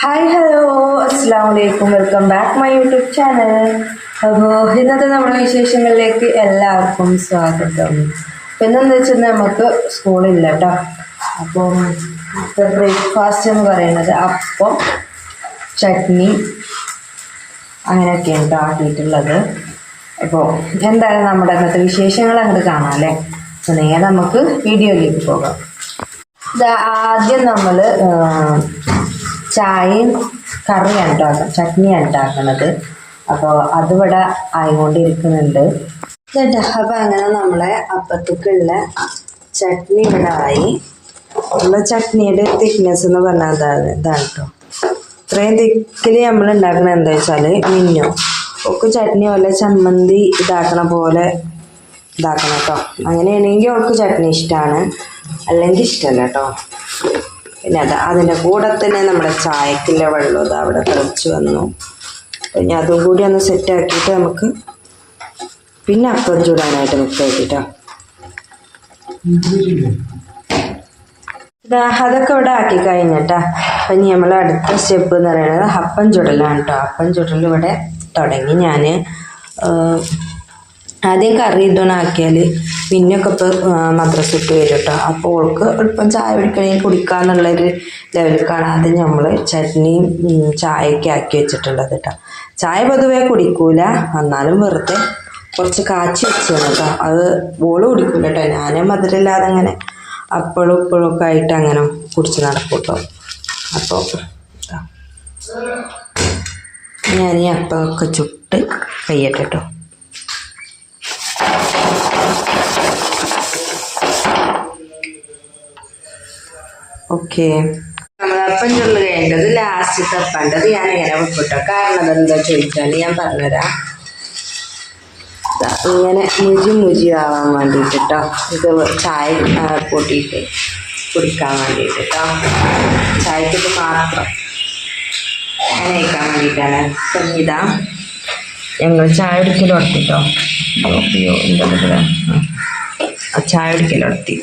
Hi hello അസ്സാം വലൈക്കും welcome back my YouTube channel അപ്പോൾ ഇന്നത്തെ നമ്മുടെ വിശേഷങ്ങളിലേക്ക് എല്ലാവർക്കും സ്വാഗതം. ഇന്നെന്താ വെച്ചാൽ നമുക്ക് സ്കൂളില്ല കേട്ടോ അപ്പം ബ്രേക്ക്ഫാസ്റ്റ് എന്ന് പറയുന്നത് അപ്പം ചട്നി അങ്ങനെയൊക്കെയാണ് കേട്ടോ ആക്കിയിട്ടുള്ളത്. അപ്പോൾ എന്തായാലും നമ്മുടെ ഇന്നത്തെ വിശേഷങ്ങൾ അങ്ങോട്ട് കാണാം അല്ലേ? അപ്പോൾ നേരെ നമുക്ക് വീഡിയോയിലേക്ക് പോകാം. ആദ്യം നമ്മൾ ചായയും കറിയാണ് കേട്ടോ ചട്നിയാണ് ഉണ്ടാക്കുന്നത് അപ്പോൾ അതിവിടെ ആയിക്കൊണ്ടിരിക്കുന്നുണ്ട്. ചേട്ടാ അപ്പം അങ്ങനെ നമ്മളെ അപ്പത്തേക്കുള്ള ചട്നി ഇവിടെ ആയി. ഉള്ള ചട്നിയുടെ തിക്നെസ് എന്ന് പറഞ്ഞാൽ അതാണ് ഇതാണ് കേട്ടോ ഇത്രയും തിക്കിൽ നമ്മൾ ഉണ്ടാക്കുന്നത് എന്താ വെച്ചാൽ മിന്നു. ഒക്കെ ചട്നി പോലെ ചമ്മന്തി ഇതാക്കണ പോലെ ഇതാക്കണം കേട്ടോ അങ്ങനെയാണെങ്കിൽ അവൾക്ക് ചട്നി ഇഷ്ടമാണ് അല്ലെങ്കിൽ ഇഷ്ടമല്ല കേട്ടോ പിന്നെ അത് അതിന്റെ കൂടെ തന്നെ നമ്മുടെ ചായക്കുള്ള വെള്ളം അത് അവിടെ തിളച്ച് വന്നു. പിന്നെ അതും കൂടി ഒന്ന് സെറ്റ് ആക്കിയിട്ട് നമുക്ക് പിന്നെ അപ്പം ചൂടാനായിട്ട് മിക്സ് ആക്കിട്ടോ അതൊക്കെ ഇവിടെ ആക്കി കഴിഞ്ഞിട്ടാ. അപ്പം ഇനി നമ്മൾ അടുത്ത സ്റ്റെപ്പ് എന്ന് പറയുന്നത് അപ്പം ചുടലാണ് കേട്ടോ അപ്പം ചുടൽ ഇവിടെ തുടങ്ങി ഞാൻ ആദ്യം കറി ഇതൊന്നും ആക്കിയാൽ പിന്നെയൊക്കെ ഇപ്പോൾ മദ്രസ ഇട്ട് വരും കേട്ടോ അപ്പോൾ ഓൾക്ക് എളുപ്പം ചായ പിടിക്കണമെങ്കിൽ കുടിക്കാന്നുള്ളൊരു ലെവലിലേക്കാണ് കാണാതെ നമ്മൾ ചട്നിയും ചായയൊക്കെ ആക്കി വെച്ചിട്ടുള്ളത് കേട്ടോ. ചായ പൊതുവേ കുടിക്കൂല. എന്നാലും വെറുതെ കുറച്ച് കാച്ചി വെച്ചാണ് കേട്ടോ. അത് ഓൾ കുടിക്കൂല കേട്ടോ. ഞാനും മധുരമില്ലാതെ അങ്ങനെ അപ്പോഴും ഇപ്പോഴും ഒക്കെ ആയിട്ട് അങ്ങനെ കുടിച്ച് നടക്കും കേട്ടോ. അപ്പോൾ. ഞാൻ ഈ അപ്പമൊക്കെ ചുട്ട് കയ്യട്ടെ കേട്ടോ ഓക്കെ. നമ്മളപ്പം ചുള്ളു കഴിഞ്ഞത് ലാസ്റ്റ് തപ്പേണ്ടത് ഞാൻ ഇങ്ങനെ കാരണം അതെന്താ ചോദിച്ചാൽ ഞാൻ പറഞ്ഞുതരാം. ഇങ്ങനെ മുജി മുജി ആവാൻ വേണ്ടിയിട്ട് ഇത് ചായ ആ, കൂട്ടിയിട്ട് കുടിക്കാൻ വേണ്ടിയിട്ട് കേട്ടോ ചായക്ക് ഇത് മാത്രം അങ്ങനെ കഴിക്കാൻ വേണ്ടിയിട്ടാണ്. ഇതാ ഞങ്ങൾ ചായ കുടിക്കൽ ഉറത്തിട്ടോ അയ്യോ എന്താ പറയുക ചായ കുടിക്കൽ നടത്തി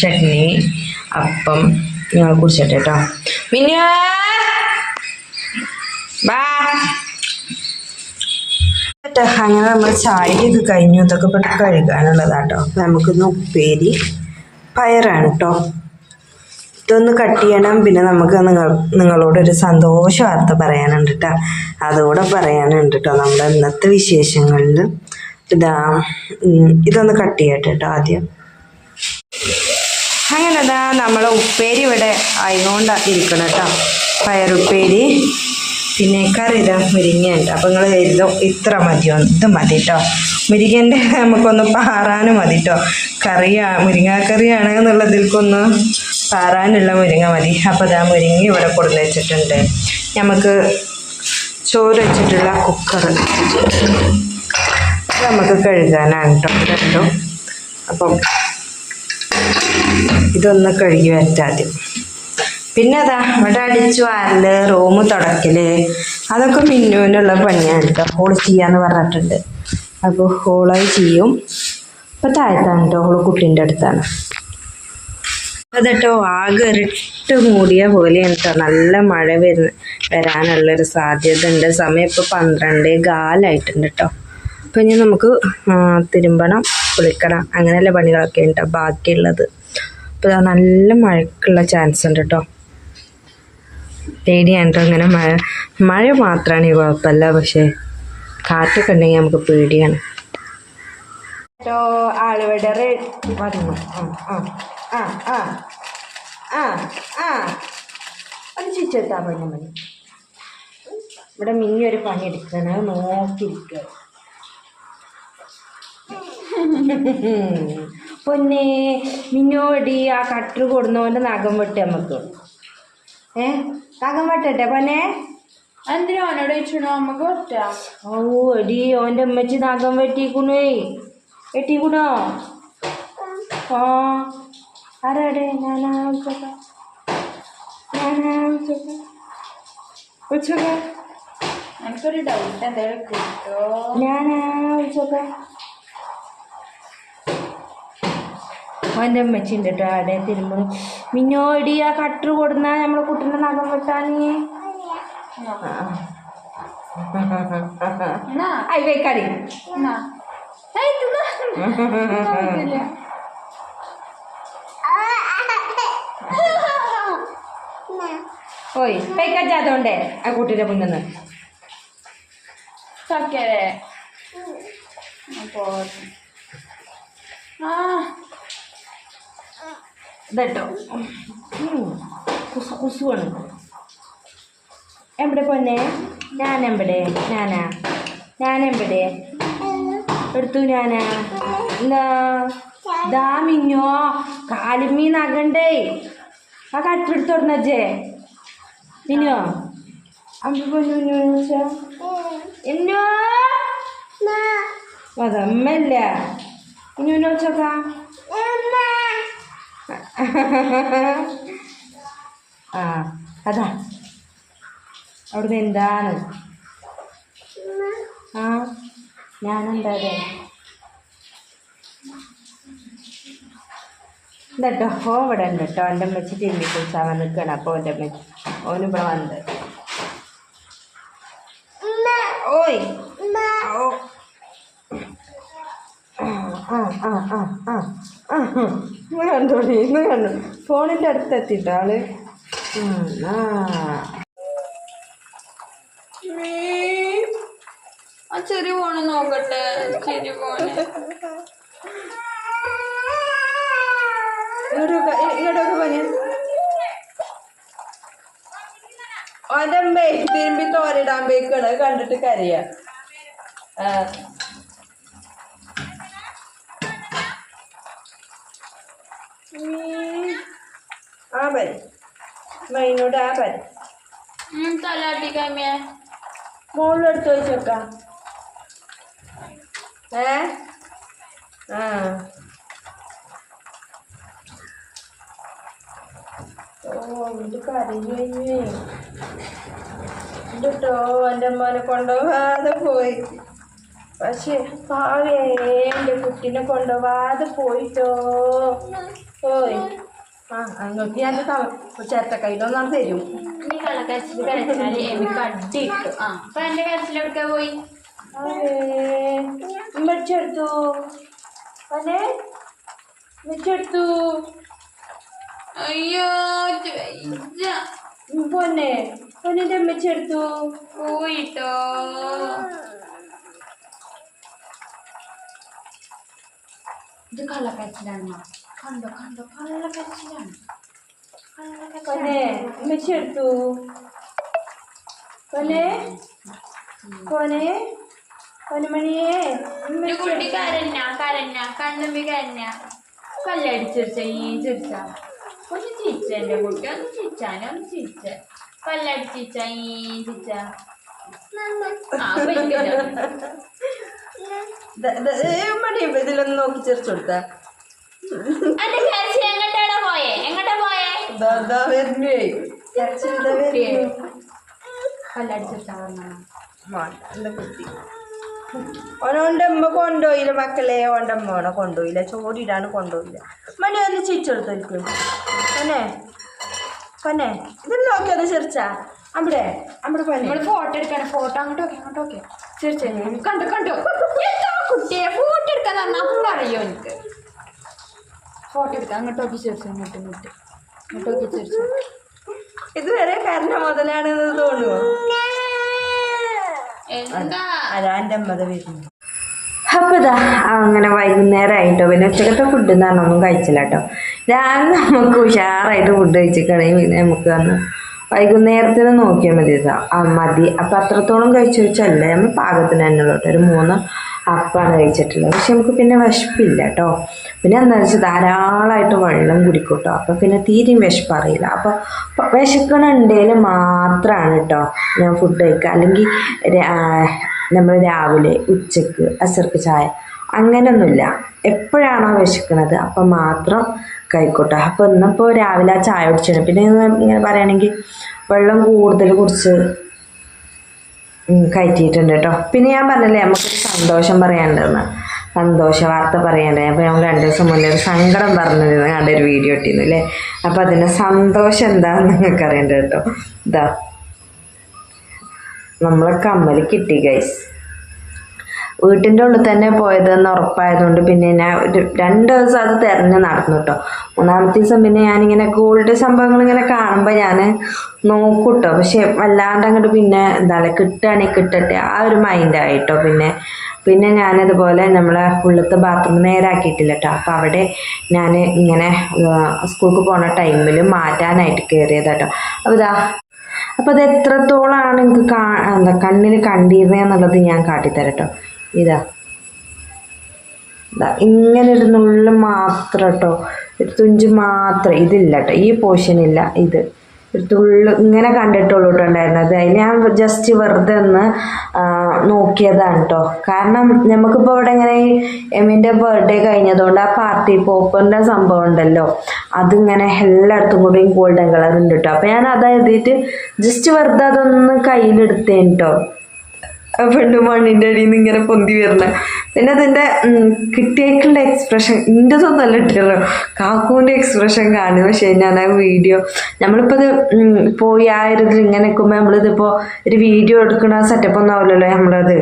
ചട്നി അപ്പം ഞങ്ങൾ കുടിച്ചിട്ട് കേട്ടോ. മിന്നു! അങ്ങനെ നമ്മൾ ചായയൊക്കെ കഴിഞ്ഞു. ഇതൊക്കെ പെട്ട് കഴുകാനുള്ളതാട്ടോ. നമുക്കിന്ന് ഉപ്പേരി പയറാണ് കേട്ടോ. ഇതൊന്ന് കട്ട് ചെയ്യണം. പിന്നെ നമുക്ക് നിങ്ങൾ നിങ്ങളോടൊരു സന്തോഷ വാർത്ത പറയാനുണ്ട് കേട്ടോ അതുകൂടെ പറയാനുണ്ട് കേട്ടോ നമ്മുടെ ഇന്നത്തെ വിശേഷങ്ങളിൽ ഇതാ ഇതൊന്ന് കട്ട് ചെയ്യട്ടെ കേട്ടോ ആദ്യം. അങ്ങനെ ഇതാ നമ്മളെ ഉപ്പേരി ഇവിടെ ആയതുകൊണ്ട് ഇരിക്കണം കേട്ടോ പയറുപ്പേരി പിന്നെ കറി ഇതാ മുരിങ്ങയുണ്ട്. അപ്പം നിങ്ങൾ എഴുതും. ഇത്ര മതിയോ ഇത് മതി കേട്ടോ മുരിങ്ങന്റെ നമുക്കൊന്ന് പാറാനും മതി കേട്ടോ കറിയാ മുരിങ്ങാക്കറിയാണ് എന്നുള്ളതിൽക്കൊന്ന് പാറാനുള്ള മുരിങ്ങ മതി. അപ്പോൾ ഇതാ മുരിങ്ങ ഇവിടെ കൊടുന്ന് വെച്ചിട്ടുണ്ട്. നമുക്ക് ചോറ് വെച്ചിട്ടുള്ള കുക്കർ നമുക്ക് കഴുകാനാണ് കേട്ടോ രണ്ടും അപ്പം ഇതൊന്ന് കഴുകി ആദ്യം. പിന്നെ അതാ ഇവിടെ അടിച്ചു വാരൽ റൂം തുടക്കൽ. അതൊക്കെ മിന്നുവിനുള്ള പണിയാണ് കേട്ടോ ഹോൾ ചെയ്യാന്ന് പറഞ്ഞിട്ടുണ്ട്. അപ്പോൾ ഹോളായി ചെയ്യും. ഇപ്പൊ താഴത്താണ് കേട്ടോ ഹോൾ കുട്ടീന്റെ അടുത്താണ്. അതട്ടോ ആകെ ഇരുട്ട് മൂടിയ പോലെയാണ് കേട്ടോ നല്ല മഴ വരുന്ന വരാനുള്ളൊരു സാധ്യത ഉണ്ട് സമയം ഇപ്പോൾ പന്ത്രണ്ട് കാലായിട്ടുണ്ട് കേട്ടോ അപ്പം ഇനി നമുക്ക് തിരുമ്പണം കുളിക്കണം അങ്ങനെയുള്ള പണികളൊക്കെ ഉണ്ട് ബാക്കിയുള്ളത്. അപ്പോൾ നല്ല മഴക്കുള്ള ചാൻസ് ഉണ്ട് കേട്ടോ പേടിയാണ് കേട്ടോ ഇങ്ങനെ മഴ മഴ മാത്രമാണ് ഈ കുഴപ്പമില്ല. പക്ഷേ കാറ്റൊക്കെ ഉണ്ടെങ്കിൽ നമുക്ക് പേടിയാണ്. കേട്ടോ ആളിവിടെ റെഡി വന്നു ആ ആ ആ ആ ആ അത് ചുറ്റെത്താൻ പറഞ്ഞു മതി ഇവിടെ മിന്നി ഒരു പണി എടുക്കണ. നോക്കിയിരിക്കുക പൊന്നെ മിന്നോടി ആ കട്ടർ കൊടുന്നോണ്ട് നഖം വെട്ടി നമുക്ക് ഏ? നഖം വെട്ടട്ടെ പൊന്നെ? എന്തിനാ ഓനോട് ചോദിച്ചോ നമുക്ക് വെട്ടാ. ഓ എടി ഓന്റെ അമ്മച്ചി നഖം വെട്ടിക്കുണേ വെട്ടിക്കുണോ ആ ആരാടെ? ഞാനാ വിളിച്ചോക്ക ഞാനാ വിളിച്ചോക്ക വിളിച്ചോക്ക എനിക്കൊരു ഡൗട്ട് എന്തെങ്കിലും കിട്ടോ? ഞാനാ വിളിച്ചോക്ക അവന്റെ അമ്മച്ചി ഉണ്ട് കേട്ടോ ആടെ തിരുമ്പണം മിന്നോടി ആ കട്ടർ കൊടുന്ന നമ്മളെ കുട്ടീന്റെ നഖം വെട്ടാൻ ആ ഇതാ. ഇല്ല. ഓയ് വെക്കാച്ചാത്തോണ്ടേ ആ കുട്ടിയുടെ മുന്നിൽ നിന്ന്. ചക്കരെ ഇതട്ടോ. കുസു കുസുവാണ്. എവിടെ പൊന്നെ? ഞാനെവിടെ ഞാനാ ഞാനെവിടെ എടുത്തു ഞാൻ എന്താ? ദാ മിഞ്ഞോ കാലുമീ അകണ്ടേ. ആ കട്ടെടുത്ത് തുടങ്ങേ മിനോ അമ്പ പൊന്നു മിനു എന്നോ അതമ്മല്ല മിനുവിനെ വെച്ചോക്കാ ആ അതാ. അവിടുന്ന് എന്താണ് ആ? ഞാനെന്താ എന്നിട്ടോ ഓ ഇവിടെ ഉണ്ട് കേട്ടോ. എന്റെ അമ്മച്ചി തിരുമ്പി കുളിച്ചാൽ അവൻ നിൽക്കണം അപ്പോൾ എന്റെ അമ്മച്ചി ഓന് ഇവിടെ വന്നത് ഓയ്. ഓ. ആ ആ ആ ആ ആ ഇന്ന് കണ്ടോടി ഇന്ന് കണ്ടു? ഫോണിന്റെ അടുത്ത് എത്തിട്ടോ ആൾ ആ. ചെറിയ ഫോണ് നോക്കട്ടെ? ഇങ്ങോട്ടൊക്കെ പനി ഓന്റെ അമ്മേ തിരുമ്പി തോരയിടാൻ പോയിക്കാണ്. കണ്ടിട്ട് കരയാ. ആ. പരി. മൈനോട് ആ പരി. തലാട്ടിക്കാമ്യേ മോളിലെടുത്ത് വെച്ചേക്കാം. ഏ? ആ. ഓ ഇത് കരഞ്ഞു കഴിഞ്ഞേ. എന്നിട്ടോ എന്റെ അമ്മനെ കൊണ്ടുപോവാതെ പോയി. പക്ഷെ പാവേ എന്റെ കുട്ടീനെ കൊണ്ടുപോവാതെ പോയിട്ടോ. പോയി ആ അങ്ങോട്ട് ഞാൻ ചേർത്ത കയ്യിലൊന്നാണ് തരും. നീ കള്ളക്കരച്ചിൽ കരച്ചാൽ എനിക്ക് അടി കിട്ടും. ആ അപ്പൊ എന്റെ കരച്ചിലെടുക്കാൻ പോയി? മെച്ചെടുത്തു അല്ലേ മെച്ചെടുത്തു അയ്യോ പൊന്നെ. പൊന്നിന്റെ മെച്ചെടുത്തു പോയിട്ടോ. ഇത് കള്ളക്കരച്ചിലാണ് കണ്ടോ കണ്ടോ കള്ളക്കരച്ചിലാണ് പൊന്നെ മെച്ചെടുത്തു പൊന്നെ പൊന്നെ. പൊന്നുമണിയേ കുട്ടി കരഞ്ഞ കരഞ്ഞ കണ്ണമ്പി കരഞ്ഞ. കല്ലടിച്ചിരിച്ച ഈ ചിരിച്ച. ഒന്ന് ചിരിച്ച എന്റെ കുട്ടി ഒന്ന് ചിരിച്ചാനെ ഒന്ന് ചിരിച്ച. കല്ലടിച്ചിരിച്ച ഈ ചിരിച്ച. ആ മണി ഇതിലൊന്ന് നോക്കി ചെറിച്ചു കൊടുത്ത. പോയേ? എങ്ങോട്ടാ പോയേ? എന്റെ കുട്ടി. ഓനോന്റെ അമ്മ കൊണ്ടുപോയില്ല മക്കളെ ഓണ്ടമ്മ ഓണ കൊണ്ടുപോയില്ല ചോടിയിടാണ് കൊണ്ടുപോയില്ല മണി ഒന്ന് ചിരിച്ചെടുത്തു പനെ പനെ ഇത് നോക്കി ഒന്ന് ചിരിച്ചാ? അവിടെ അവിടെ പനി നമ്മൾ ഫോട്ടോ എടുക്കണം ഫോട്ടോ അങ്ങോട്ട് നോക്കി അങ്ങോട്ട് നോക്കി ചിരിച്ചു കണ്ടു കണ്ടു? എന്താ കുട്ടിയെ ഫോട്ടോ എടുക്കാൻ പറഞ്ഞാൽ അപ്പോൾ അറിയോ എനിക്ക് ഫോട്ടോ എടുക്കാം അങ്ങോട്ട് നോക്കി ചിരിച്ചു അങ്ങോട്ട് ഇങ്ങോട്ട് അങ്ങോട്ട് നോക്കി ചിരിച്ചു. ഇതുവരെ കാരണം മുതലാണെന്ന് തോന്നുന്നു അതാന്റെ അമ്മത വരുന്നു അപ്പോൾ ഇതാ അങ്ങനെ വൈകുന്നേരം ആയിട്ടോ. പിന്നെ ഉച്ചക്കത്തെ ഫുഡ് എന്ന് പറഞ്ഞൊന്നും കഴിച്ചില്ല കേട്ടോ. രാവിലെ നമുക്ക് ഉഷാറായിട്ട് ഫുഡ് കഴിച്ചിട്ടാണെങ്കിൽ പിന്നെ നമുക്ക് വന്ന് വൈകുന്നേരത്തിന് നോക്കിയാൽ മതി ഇതാ ആ മതി. അപ്പം അത്രത്തോളം കഴിച്ചു വെച്ചല്ലേ? നമ്മൾ പാകത്തിന് തന്നെ ഉള്ളൂ കേട്ടോ. ഒരു മൂന്ന് അപ്പാണ് കഴിച്ചിട്ടുള്ളത്. പക്ഷെ നമുക്ക് പിന്നെ വിശപ്പില്ല കേട്ടോ. പിന്നെ എന്താ വെച്ചാൽ ധാരാളമായിട്ട് വെള്ളം കുടിക്കൂട്ടോ കേട്ടോ. അപ്പം പിന്നെ തീരെയും വിശപ്പ് അറിയില്ല. അപ്പോൾ വിശക്കണുണ്ടെങ്കിൽ മാത്രമാണ് കേട്ടോ ഞാൻ ഫുഡ് കഴിക്കുക. അല്ലെങ്കിൽ നമ്മൾ രാവിലെ ഉച്ചയ്ക്ക് അസർക്ക് ചായ അങ്ങനെയൊന്നുമില്ല. എപ്പോഴാണോ വിശക്കണത് അപ്പം മാത്രം കഴിക്കോട്ടെ. അപ്പോൾ ഇന്നിപ്പോൾ രാവിലെ ചായ കുടിച്ചാണ് പിന്നെ ഇങ്ങനെ പറയുകയാണെങ്കിൽ വെള്ളം കൂടുതൽ കുടിച്ച് കയറ്റിയിട്ടുണ്ട് കേട്ടോ പിന്നെ ഞാൻ പറഞ്ഞല്ലേ നമുക്ക് സന്തോഷം പറയാനുണ്ടെന്ന്. സന്തോഷ വാർത്ത പറയണ്ടേ അപ്പോൾ ഞങ്ങൾ രണ്ട് ദിവസം മുന്നേ ഒരു സങ്കടം പറഞ്ഞിരുന്നു കണ്ട ഒരു വീഡിയോ ഇട്ടിരുന്നു അല്ലേ? അപ്പോൾ അതിന്റെ സന്തോഷം എന്താണെന്ന് നിങ്ങൾക്ക് അറിയണ്ട കേട്ടോ ഇതാ നമ്മളെ കമ്മൽ കിട്ടി ഗൈസ് വീട്ടിന്റെ ഉള്ളിൽ തന്നെ പോയതെന്ന് ഉറപ്പായതുകൊണ്ട് പിന്നെ ഞാൻ ഒരു രണ്ട് ദിവസം അത് തിരഞ്ഞ് നടന്നു കേട്ടോ മൂന്നാമത്തെ ദിവസം പിന്നെ ഞാനിങ്ങനെ ഗോൾഡ് സംഭവങ്ങൾ ഇങ്ങനെ കാണുമ്പോൾ ഞാൻ നോക്കും കേട്ടോ പക്ഷെ വല്ലാണ്ട് അങ്ങോട്ട് പിന്നെ എന്താ കിട്ടുകയാണെങ്കിൽ കിട്ടട്ടെ ആ ഒരു മൈൻഡായിട്ടോ പിന്നെ. പിന്നെ ഞാനതുപോലെ നമ്മളെ ഉള്ളത്തെ ബാത്റൂം നേരാക്കിയിട്ടില്ല കേട്ടോ അപ്പോൾ അവിടെ ഞാൻ ഇങ്ങനെ സ്കൂൾക്ക് പോണ ടൈമിൽ മാറ്റാനായിട്ട് കയറിയതാട്ടോ അപ്പോൾ ഇതാ അപ്പോൾ അത് എത്രത്തോളമാണ് എനിക്ക് കാ എന്താ കണ്ണിൽ കണ്ടിരുന്നതെന്നുള്ളത് ഞാൻ കാട്ടിത്തരട്ടോ ഇതാ. ഇങ്ങനെ ഒരു നുള്ളു മാത്രം കേട്ടോ ഒരു തുഞ്ച് മാത്രം. ഇതില്ല കേട്ടോ ഈ ഇല്ല. ഇത്. ഒരു തുള്ളു ഇങ്ങനെ കണ്ടിട്ടുള്ളൂ കേട്ടോ ഉണ്ടായിരുന്നത്. ഞാൻ ജസ്റ്റ് വെറുതെ ഒന്ന് നോക്കിയതാണ് കേട്ടോ കാരണം നമുക്കിപ്പോൾ ഇവിടെ ഇങ്ങനെ എമ്മിന്റെ ബർത്ത്ഡേ കഴിഞ്ഞതുകൊണ്ട് ആ പാർട്ടി പോപ്പറിന്റെ സംഭവം ഉണ്ടല്ലോ. അതിങ്ങനെ എല്ലായിടത്തും കൂടിയും ഗോൾഡൻ കളർ ഉണ്ട് കേട്ടോ അപ്പോൾ ഞാൻ അതായത് ജസ്റ്റ് വെറുതെ അതൊന്ന് കയ്യിലെടുത്തേൻ കേട്ടോ പെണ്ണ് മണ്ണിന്റെ അടിയിൽ നിന്ന് ഇങ്ങനെ പൊന്തി വരണ പിന്നെ അതിന്റെ കിട്ടിയേക്കുള്ള എക്സ്പ്രഷൻ ഇന്റെതൊന്നല്ല ഇട്ടല്ലോ കാക്കുവിന്റെ എക്സ്പ്രഷൻ കാണും. പക്ഷേ ഞാൻ ആ വീഡിയോ നമ്മളിപ്പോൾ ഇത് ഉം, പോയി ആയിരത്തിൽ ഒരു ഇതിൽ ഇങ്ങനെ നിൽക്കുമ്പോൾ നമ്മളിതിപ്പോൾ ഒരു വീഡിയോ എടുക്കണ സെറ്റപ്പ് ഒന്നും ആവില്ലല്ലോ നമ്മളത്.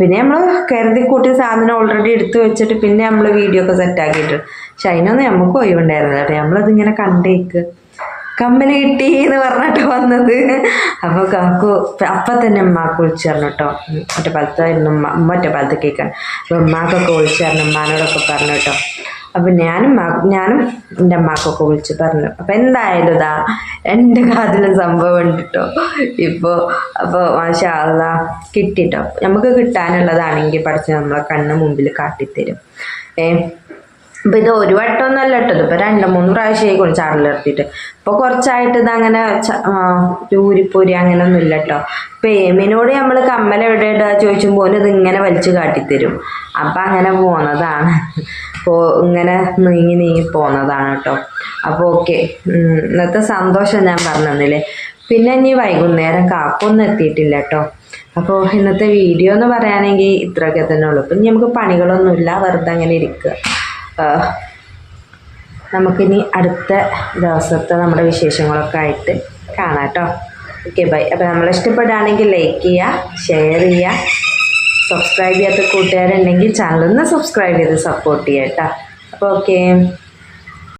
പിന്നെ നമ്മൾ കരുതി കൂട്ടി സാധനം ഓൾറെഡി എടുത്തു വെച്ചിട്ട് പിന്നെ നമ്മൾ വീഡിയോ ഒക്കെ സെറ്റാക്കിയിട്ട് പക്ഷെ അതിനൊന്നും നമുക്ക് ഒഴിവുണ്ടായിരുന്നില്ല കേട്ടോ. നമ്മളതിങ്ങനെ കണ്ടേക്ക്. കമ്പനി കിട്ടി എന്ന് പറഞ്ഞിട്ട് വന്നത് അപ്പോൾ കാക്കു അപ്പം തന്നെ ഉമ്മാക്ക് വിളിച്ചു പറഞ്ഞു കേട്ടോ. മറ്റേ പാലത്തായിരുന്നു ഉമ്മ ഉമ്മ ഒറ്റ പാലത്ത് കേൾക്കാൻ. അപ്പോൾ ഉമ്മാക്കൊക്കെ വിളിച്ചു പറഞ്ഞു ഉമ്മാനോടൊക്കെ പറഞ്ഞു കേട്ടോ. അപ്പം ഞാനും ഞാനും എന്റെ അമ്മാക്കൊക്കെ വിളിച്ച് പറഞ്ഞു. അപ്പം എന്തായാലും ഇതാ എന്റെ കാതിലും സംഭവം ഉണ്ട് കേട്ടോ ഇപ്പോൾ അപ്പോൾ മാഷാല്ല കിട്ടിട്ടോ. നമുക്ക് കിട്ടാനുള്ളതാണെങ്കിൽ പഠിച്ച് നമ്മളെ കണ്ണ് മുമ്പിൽ കാട്ടിത്തരും. ഏ? ഇപ്പൊ ഇത് ഒരു വട്ടമൊന്നല്ല ഇട്ടത്. ഇപ്പൊ രണ്ട് മൂന്ന് പ്രാവശ്യമായി കൊണ്ട് ചാറിലിറത്തിയിട്ട് ഇപ്പൊ കുറച്ചായിട്ട് ഇത് അങ്ങനെ ഊരിപ്പൂരി അങ്ങനെ ഒന്നും ഇല്ല കേട്ടോ ഇപ്പൊ ഏമിനോട് നമ്മൾ കമ്മൽ എവിടെ ഇടുക ചോദിച്ചുമ്പോൾ ഇത് ഇങ്ങനെ വലിച്ചു കാട്ടിത്തരും. അപ്പൊ അങ്ങനെ പോന്നതാണ്. പോ ഇങ്ങനെ നീങ്ങി നീങ്ങി പോന്നതാണ് കേട്ടോ അപ്പോൾ ഓക്കെ. ഇന്നത്തെ സന്തോഷം ഞാൻ പറഞ്ഞില്ലേ പിന്നെ ഇനി വൈകുന്നേരം കാക്കൊന്നും എത്തിയിട്ടില്ല കേട്ടോ അപ്പോൾ ഇന്നത്തെ വീഡിയോ എന്ന് പറയുകയാണെങ്കിൽ ഇത്രയൊക്കെ തന്നെ ഉള്ളൂ. ഇപ്പം നമുക്ക് പണികളൊന്നുമില്ല. വെറുതെ അങ്ങനെ ഇരിക്കുക നമുക്കിനി അടുത്ത ദിവസത്തെ നമ്മുടെ വിശേഷങ്ങളൊക്കെ ആയിട്ട് കാണാം കേട്ടോ ഓക്കെ ബൈ അപ്പോൾ നമ്മൾ ഇഷ്ടപ്പെടുകയാണെങ്കിൽ ലൈക്ക് ചെയ്യുക ഷെയർ ചെയ്യുക സബ്സ്ക്രൈബ് ചെയ്യാത്ത കൂട്ടുകാരുണ്ടെങ്കിൽ ചാനലൊന്ന് സബ്സ്ക്രൈബ് ചെയ്ത് സപ്പോർട്ട് ചെയ്യാം കേട്ടോ. അപ്പോൾ ഓക്കെ